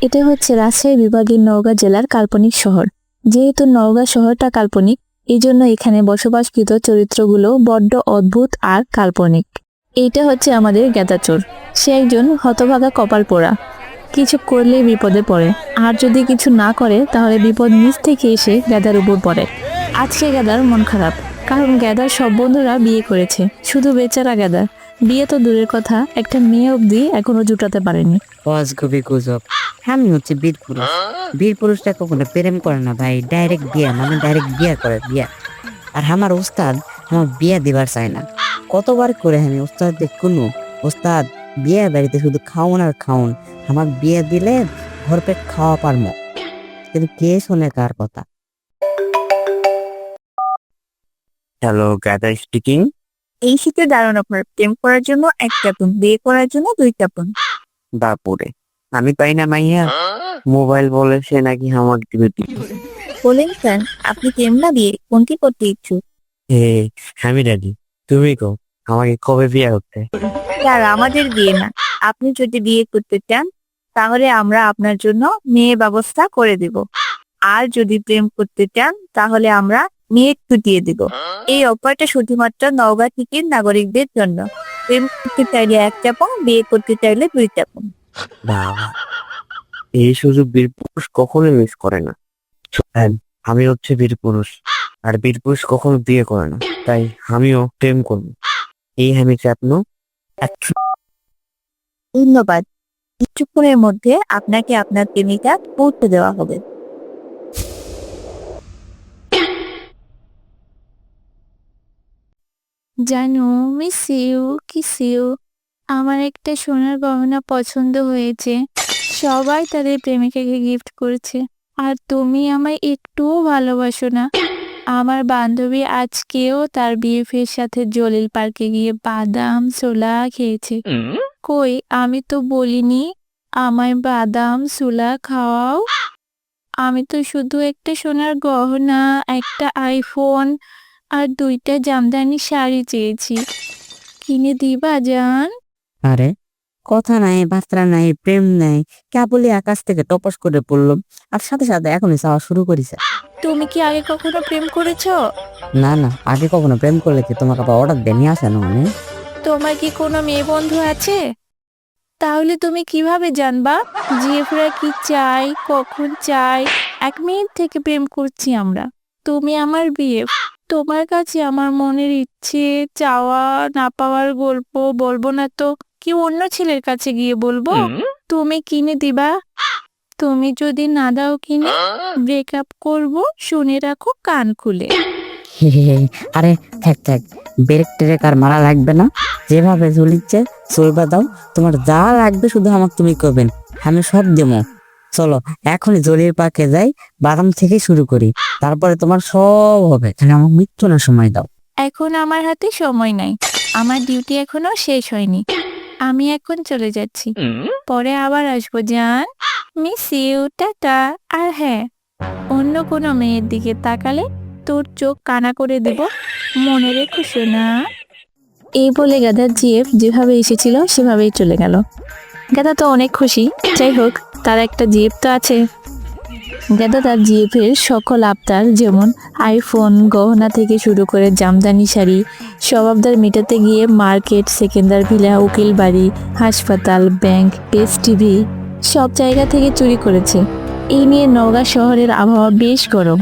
এটা হচ্ছে রাজশাহী বিভাগের নওগাঁ জেলার কাল্পনিক শহর। যেহেতু নওগাঁ শহরটা কাল্পনিক এই জন্য এখানে বসবাসকৃত চরিত্রগুলো বড্ড অদ্ভুত আর কাল্পনিক। এইটা হচ্ছে আমাদের গেদাচোর সে একজন হতভাগা কপাল পোড়া। কিছু করলেই বিপদে পড়ে। আর যদি কিছু না করে, তাহলে বিপদ নিচ থেকে এসে গ্যাদার উপর পড়ে। আজকে গ্যাদার মন খারাপ। কারণ গ্যাদার সব বন্ধুরা বিয়ে করেছে। শুধু বেচারা গ্যাদার বিয়ে তো দূরের কথা। একটা মেয়ে অবধি এখনও জুটাতে পারেনি। আমি হচ্ছে বীর পুরুষ। বীর পুরুষটা কখনো প্রেম করে না ভাই ডাইরেক্ট বিয়া মানে ডাইরেক্ট বিয়া করে বিয়া। আর আমার উস্তাদ আমার বিয়া দিবার চায় না। কতবার করে আমি উস্তাদ কোনো উস্তাদ বিয়ে বাড়িতে শুধু খাওন আর খাওন আমার বিয়ে দিলে ভরপেট খাওয়া পারমো। কিন্তু কে শোনে কার কথা? হ্যালো গাদা স্পিকিং এই শীতে দাঁড়ানো আপনার প্রেম করার জন্য এক চাপুন বিয়ে করার জন্য দুই চাপুন বাপুরে। আমি পাই না মাইয়া। মোবাইল বলে সে নাকি আমার ডিউটি বলেন স্যার আপনি প্রেম না বিয়ে কোনটি করতে ইচ্ছুক? হে আমি রেডি তুমি কো আমাকে কবে বিয়ে করতে? স্যার আমাদের বিয়ে না। আপনি যদি বিয়ে করতে চান তাহলে আমরা আপনার জন্য মেয়ে ব্যবস্থা করে দেব। আর যদি প্রেম করতে চান তাহলে আমরা মেয়ে ছুটিয়ে দিব। এই অফারটা শুধুমাত্র নওগাঁ টিকির নাগরিকদের জন্য। প্রেম করতে চাইলে এক চাপন বিয়ে করতে চাইলে দুই চাপন। বাবা এই সুযোগ বীর পুরুষ কখনোই মিস করে না। শোনেন, আমি হচ্ছে বীর পুরুষ আর বীর পুরুষ কখনো বিয়ে করে না। তাই আমিও প্রেম করব। এই আমি চাপনো ধন্যবাদ। কিছুক্ষণের মধ্যে আপনাকে আপনার প্রেমিকা পৌঁছে দেওয়া হবে। জানো মিস ইউ কিস ইউ আমার একটা সোনার গহনা পছন্দ হয়েছে। সবাই তাদের প্রেমিকাকে গিফট করেছে। আর তুমি আমায় একটুও ভালোবাসো না। আমার বান্ধবী আজকেও তার বিএফের সাথে জলিল পার্কে গিয়ে বাদাম ছোলা খেয়েছে। কই আমি তো বলিনি আমায় বাদাম ছোলা খাওয়াও? আমি তো শুধু একটা সোনার গহনা একটা আইফোন আর দুইটা জামদানি শাড়ি চেয়েছি। কিনে দিবা জান? আরে কথা নাই বার্তা নাই প্রেম নাই কেবলই আকাশ থেকে টপস করে পড়ল। আর সাথে সাথে এখনই চাওয়া শুরু করেছে। তুমি কি আগে কখনো প্রেম করেছ? না না আগে কখনো প্রেম করলে কি তোমাকে আবার অর্ডার দেনি আসে না মানে? তোমার কি কোনো মেয়ে বন্ধু আছে? তাহলে তুমি কীভাবে জানবা জিএফরা কি চাই কখন চাই এক মিনিট থেকে প্রেম করছি আমরা। তুমি আমার বিয়ে। তোমার কাছে আমার মনের ইচ্ছে চাওয়া না পাওয়ার গল্প বলব না তো। কি অন্য ছেলের কাছে গিয়ে বলব তুমি কিনে দিবা। তুমি যদি না দাও কিনে ব্রেকআপ করব শুনে রাখো কান খুলে। আরে থাক থাক। ব্রেক ট্রেক আর মারা লাগবে না। যেভাবে ঝুলিচ্ছে চলবা দাও। তোমার যা লাগবে শুধু আমাকে তুমি করবেন আমি সব দেবো। চলো এখনই জলির পাকে যাই বাদাম থেকে শুরু করি। তারপরে তোমার সব হবে। তাহলে আমার মৃত্যু না সময় দাও। এখন আমার হাতে সময় নাই। আমার ডিউটি এখনও শেষ হয়নি। আমি এখন চলে যাচ্ছি। পরে আবার আসব জান। Miss you tata. আর হ্যাঁ অন্য কোনো মেয়ের দিকে তাকালে তোর চোখ কানা করে দেব। মনে রেখো শোনা এই বলে গাদার জিএফ যেভাবে এসেছিল সেভাবেই চলে গেল। গাদা তো অনেক খুশি। যাই হোক তার একটা জিএফ তো আছে। তার জিএফের সকল আবদার যেমন আইফোন, গহনা থেকে শুরু করে জামদানি শাড়ি, সব আবদার মেটাতে গিয়ে মার্কেট সেকেন্ডার ভিলা, উকিল বাড়ি, হাসপাতাল, ব্যাংক পেস টিভি সব জায়গা থেকে চুরি করেছে। এই নিয়ে নওগাঁ শহরের আবহাওয়া বেশ গরম।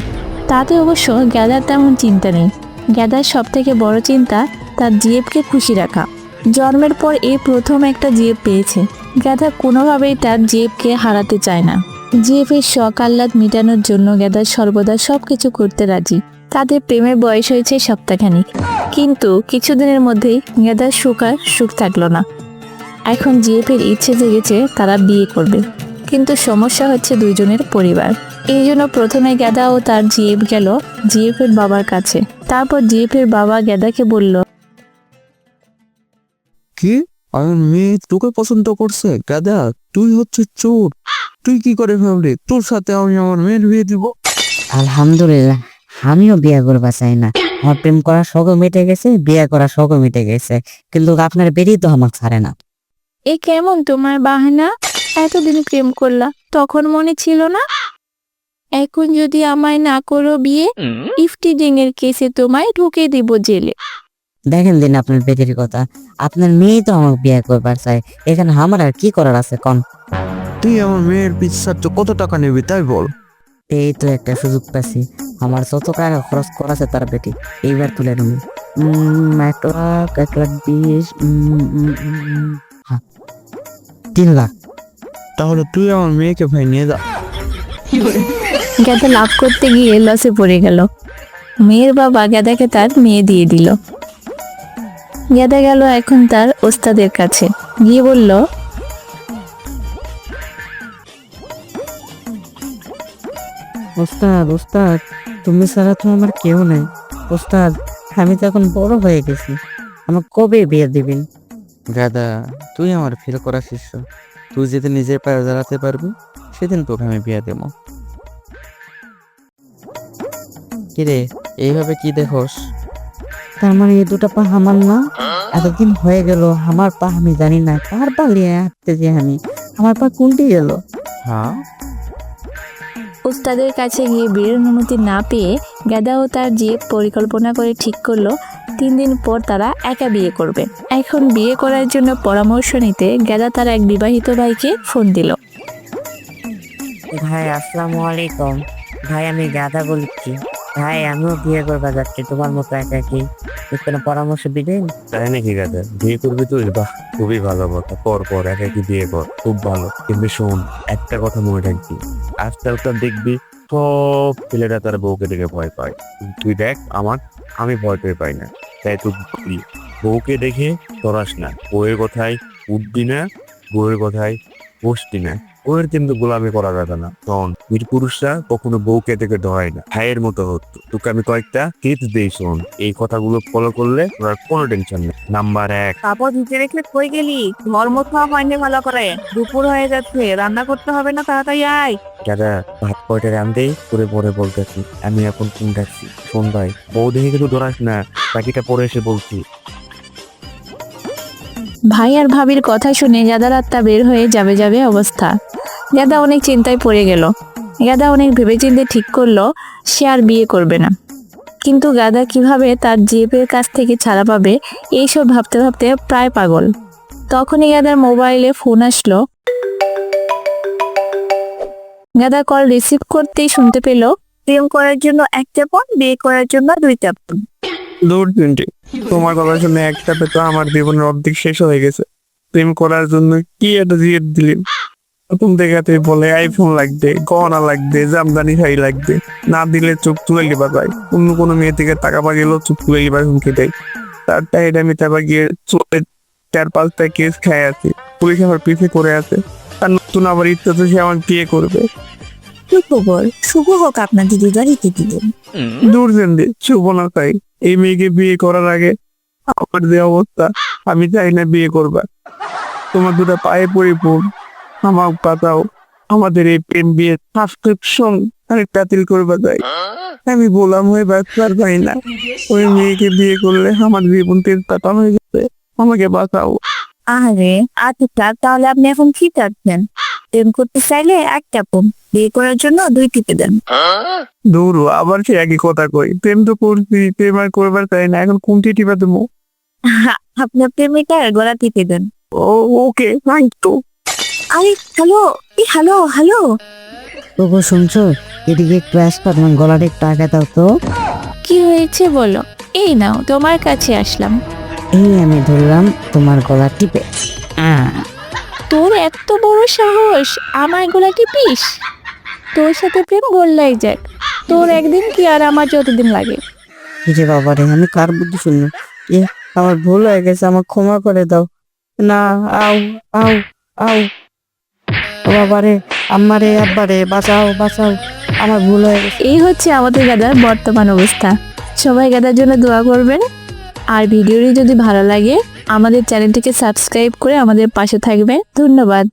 তাতে অবশ্য গ্যাদার তেমন চিন্তা নেই। গ্যাদার সব থেকে বড় চিন্তা তার জিএফকে খুশি রাখা। জন্মের পর এই প্রথম একটা জিএফ পেয়েছে। গ্যাদা কোনোভাবেই তার জিএফকে হারাতে চায় না। জিএফের শখ, আহ্লাদ মেটানোর জন্য গ্যাদা সর্বদা সবকিছু করতে রাজি। তাদের প্রেমের বয়স হয়েছে সপ্তাহখানিক। কিন্তু কিছুদিনের মধ্যেই গ্যাদার সুখ আর সুখ থাকল না। এখন জিএফের ইচ্ছে জেগেছে তারা বিয়ে করবে। কিন্তু সমস্যা হচ্ছে দুইজনের পরিবার। এই জন্য প্রথমে গ্যাদা ও তার জিএফ গেল জিএফের বাবার কাছে। তারপর জিএফের বাবা গ্যাদাকে বলল, কি? আমার মেয়ে তোকে পছন্দ করছে? গাদা, তুই হচ্ছে চোর। তুই কি করে ভাবলি? তোর সাথে আমি আমার মেয়ের বিয়ে দিব। আলহামদুলিল্লাহ আমিও বিয়ে করবা চাই না। আমার প্রেম করার শখও মিটে গেছে বিয়ে করার শখও মিটে গেছে। কিন্তু আপনার বেরিয়ে তো আমাকে ছাড়ে না। এ কেমন তোমার বাহানা? এতদিন প্রেম করলা তখন মনে ছিল না? এখন যদি আমায় না করো বিয়ে ইফটিজিং এর কেসে তোমায় ঢুকে দিব জেলে। দেখেন দিন আপনার পেটের কথা। আপনার মেয়ে তো আমাকে বিয়ে করবার চাই এখানে আমার আর কি করার আছে কন? তুই আমার মেয়ের পিছাচ্ছ কত টাকা নিবি তাই বল। এই তো একটা সুযোগ পাচ্ছি আমার যত টাকা খরচ করাছে তার পেটে এইবার তুলে নেব। এক লাখ এক লাখ বিশ হ্যাঁ। তিন লাখ। তাহলে তুই আমার মেয়েকে ভাই নিয়ে যা। গাদা লাভ করতে গিয়ে লসে পড়ে গেল। মেয়ের বাবা গাদাকে তার মেয়ে দিয়ে দিল। গাদা গেল এখন তার ওস্তাদের কাছে। গিয়ে বলল ওস্তাদ ওস্তাদ তুমি ছাড়া তো আমার কেউ নেই। ওস্তাদ আমি তো এখন বড় হয়ে গেছি। আমার কবে বিয়ে দিবেন? দাদা তুই আমার ফিল করা শিষ্য। তুই যেদিন নিজের পায়ে দাঁড়াতে পারবি সেদিন তোকে আমি বিয়ে দেবো। কিরে এইভাবে কি দেখোস? তার মানে এই দুটা পা আমার না? এতদিন হয়ে গেল আমার পা আমি জানি না। কার পা নিয়ে হাঁটতে যে আমি? আমার পা কোনটি গেল হ্যাঁ? ওস্তাদের কাছে গিয়ে বিয়ের অনুমতি না পেয়ে গাদা ও তার যে পরিকল্পনা করে ঠিক করল, তিন দিন পর তারা একা বিয়ে করবে। এখন বিয়ে করার জন্য পরামর্শ নিতে গাদা তার এক বিবাহিত ভাইকে ফোন দিল। ভাই, আসসালামু আলাইকুম। ভাই, আমি গাদা বলছি। ভাই, আমিও বিয়ে করবা যাচ্ছি। তোমার মতো একা কি? কোনো পরামর্শ দিবেন তাই নাকি গাদা বিয়ে করবি তুই? বাহ, খুবই ভালো কথা। পর পর একা কি বিয়ে কর? খুব ভালো। কিন্তু শোন, একটা কথা মনে রাখবি। আজকালকার দেখবি সব ছেলেরা তার বউকে দেখে ভয় পায়। তুই দেখ, আমার, আমি ভয় পেয়ে পাই না। তাই তুই বউকে দেখে তরাস না। বউয়ের কথায় উঠবি না, বউয়ের কথায় বসবি না বউয়ের কিন্তু গোলামি করা যাবে না। শোন বীর পুরুষরা কখনো বউকে দেখে ডরায় না ভাইয়ের মতো হতো। তোকে আমি কয়েকটা টিপস দিই শোন। এই কথাগুলো ফলো করলে আর কোনো টেনশন নেই। নাম্বার এক। কাপড় ধুতে রেখে কই গেলি। ধর্ম খাওয়া হয়নি ভালো করে। দুপুর হয়ে যাচ্ছে। রান্না করতে হবে না তাড়াতাড়ি আয়। দাদা ভাত কয়টা রান্ধেই করে পরে বলতেছি। আমি এখন ফোন রাখছি শোন ভাই বউ দেখে কিন্তু ডরাস না। বাকিটা পরে এসে বলছি। ভাই আর ভাবির কথা শুনে গাদার আত্মা বের হয়ে যাবে যাবে অবস্থা। গাদা অনেক চিন্তায় পড়ে গেল। গাদা অনেক ভেবেচিন্তে ঠিক করল, সে আর বিয়ে করবে না। কিন্তু গাদা কীভাবে তার জিপের কাছ থেকে ছাড়া পাবে, এইসব ভাবতে ভাবতে প্রায় পাগল। তখনই গাদার মোবাইলে ফোন আসলো। গাদা কল রিসিভ করতেই শুনতে পেল, প্রেম করার জন্য একটা ফোন, বিয়ে করার জন্য দুইটা তিনটে তোমার কথা শুনে একটা পেতো আমার জীবনের অর্ধেক শেষ হয়ে গেছে। প্রেম করার জন্য কি একটা জিয়ে দিলেন প্রথম দেখাতে বলে আইফোন লাগবে গহনা লাগবে জামদানি শাড়ি লাগবে। না দিলে চোখ তুলে লিবা যায় অন্য কোনো মেয়ে থেকে টাকা পা গেলেও চোখ তুলে লিবার হুমকি দেয়। তার টাইটা আমি তারপর গিয়ে চলে চার পাঁচটা কেস খায় আছে। পুলিশ আমার পিছে করে আছে। আর নতুন আবার ইচ্ছা তো সে আমার বিয়ে করবে। সুখবর শুভ হোক আপনার দিদি বাড়িতে দিলেন। দূর শুভ না তাই। এই মেয়েকে বিয়ে করার আগে আমার যে অবস্থা, আমি চাই না বিয়ে করবা তোমার দুটো পায়ে পড় আমার পাতাও আমাদের এই প্রেম বিয়ে সাবস্ক্রিপশন অনেক বাতিল করবা যায় আমি বললাম হয়ে ব্যবসার পাই না। ওই মেয়েকে বিয়ে করলে আমার জীবন তেল কাটান হয়ে যাবে। আমাকে বাঁচাও। আরে আচ্ছা তাহলে আপনি এখন কি চাচ্ছেন? প্রেম করতে চাইলে একটা ফোন বিয়ে করার জন্য দুই টিপে দেন। হ, আবার সে একই কথা কই প্রেম তো করছি প্রেম আর করবার চাই না এখন কোনটি টিপা দেবো? আপনার প্রেমিকার গলা টিপে দেন। ও ওকে থ্যাংক ইউ আরে হ্যালো এই হ্যালো হ্যালো। তবু শুনছো এদিকে একটু আসবা তোমার গলাটা একটু আগে দাও তো। কি হয়েছে বলো? এই নাও তোমার কাছে আসলাম। এই আমি ধরলাম তোমার গলা টিপে। আহ, তোর এত বড় সাহস আমার গোলা টিপিস? তোর সাথে প্রেম বললাই যাক। তোর একদিন কি আর আমার যতদিন লাগে। যে বাবা রে আমি কার বুদ্ধি শুনলো এ আমার ভুল হয়ে গেছে আমার ক্ষমা করে দাও। না আও আও ও বাবা রে আম্মারে আব্বারে বাঁচাও বাঁচাও। আমার ভুল হয়ে গেছে। এই হচ্ছে আমাদের গাদার বর্তমান অবস্থা। সবাই গাদার জন্য দোয়া করবেন। আর ভিডিওটি যদি ভালো লাগে আমাদের চ্যানেলটিকে সাবস্ক্রাইব করে আমাদের পাশে থাকবে ধন্যবাদ।